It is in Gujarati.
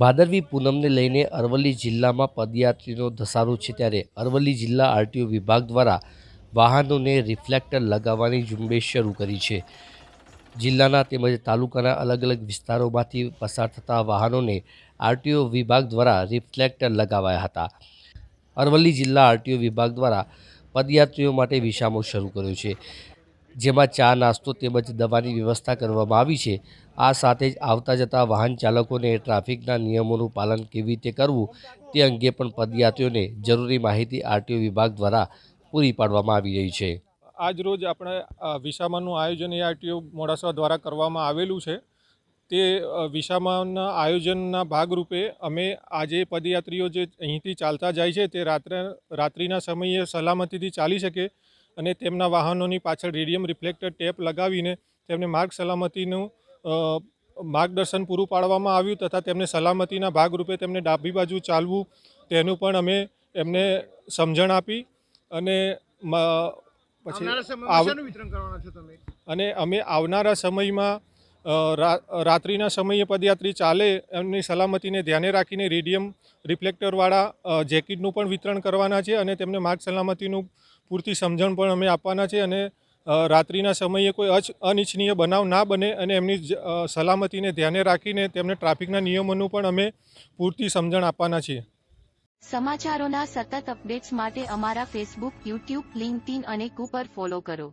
ભાદરવી પૂનમને લઈને અરવલ્લી જિલ્લામાં પદયાત્રીનો ધસારો છે ત્યારે અરવલ્લી જિલ્લા આરટીઓ વિભાગ દ્વારા વાહનોને રિફ્લેક્ટર લગાવવાની ઝુંબેશ શરૂ કરી છે. જિલ્લાના તેમજ તાલુકાના અલગ અલગ વિસ્તારોમાંથી પસાર થતા વાહનોને આરટીઓ વિભાગ દ્વારા રિફ્લેક્ટર લગાવાયા હતા. અરવલ્લી જિલ્લા આરટીઓ વિભાગ દ્વારા પદયાત્રીઓ માટે વિસામો શરૂ કર્યો છે. જેમાં ચા નાસ્તો તેમજ દવાની વ્યવસ્થા કરવામાં આવી છે. આ સાથે જ આવતા જતા વાહન ચાલકોને ટ્રાફિકના નિયમોનું પાલન કેવી રીતે કરવું તે અંગે પણ પદયાત્રીઓને જરૂરી માહિતી આરટીઓ વિભાગ દ્વારા પૂરી પાડવામાં આવી રહી છે. આજ રોજ આપણે વિસામાનું આયોજન એઆરટીઓ મોડાસા દ્વારા કરવામાં આવેલું છે. તે વિસામાના આયોજનના ભાગરૂપે અમે આજે પદયાત્રીઓ જે અહીંથી ચાલતા જાય છે તે રાત્રે, રાત્રિના સમયે સલામતીથી ચાલી શકે અને તેમના વાહનોની પાછળ રેડિયમ રિફ્લેક્ટર ટેપ લગાવીને તેમને માર્ગ સલામતીનું માર્ગદર્શન પૂરું પાડવામાં આવ્યું તથા તેમને સલામતીના ભાગરૂપે તેમને ડાબી બાજુ ચાલવું તેનું પણ અમે એમને સમજણ આપી અને પછી અને અમે આવનારા સમયમાં રાત્રિના સમયે પદયાત્રી ચાલે એમની સલામતીને ધ્યાને રાખીને રેડિયમ રિફ્લેક્ટરવાળા જેકેટનું પણ વિતરણ કરવાના છે અને તેમને માર્ગ સલામતીનું પૂરતી સમજણ પણ અમે આપવાના છે અને રાત્રિના સમયે કોઈ અચ, અનિચ્છનીય બનાવ ના બને અને એમની સલામતીને ધ્યાને રાખીને તેમને ટ્રાફિકના નિયમોનું પણ અમે પૂરતી સમજણ આપવાના છીએ. સમાચારોના સતત અપડેટ્સ માટે અમારા ફેસબુક યુટ્યુબ લિંક્ડઇન અને કુપર ફોલો કરો.